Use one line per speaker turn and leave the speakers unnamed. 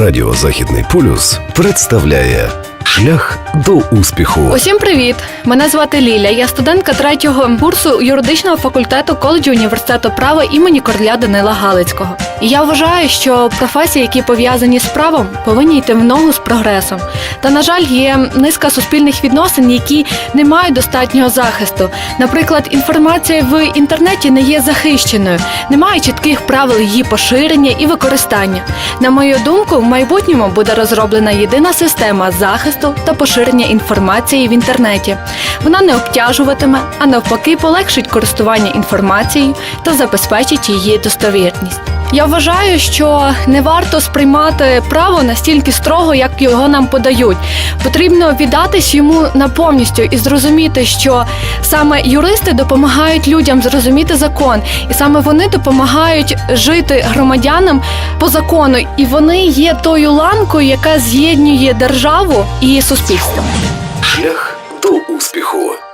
Радіо Західний полюс представляє Шлях до успіху.
Усім привіт! Мене звати Ліля. Я студентка третього курсу юридичного факультету коледжу університету права імені Корля Данила Галицького. І я вважаю, що професії, які пов'язані з правом, повинні йти в ногу з прогресом. Та на жаль, є низка суспільних відносин, які не мають достатнього захисту. Наприклад, інформація в інтернеті не є захищеною, немає чітких правил її поширення і використання. На мою думку, в майбутньому буде розроблена єдина система захисту та поширення інформації в інтернеті. Вона не обтяжуватиме, а навпаки, полегшить користування інформацією та забезпечить її достовірність. Я вважаю, що не варто сприймати право настільки строго, як його нам подають. Потрібно віддатись йому на повністю і зрозуміти, що саме юристи допомагають людям зрозуміти закон, і саме вони допомагають жити громадянам по закону, і вони є тою ланкою, яка з'єднує державу і суспільство.
Шлях до успіху.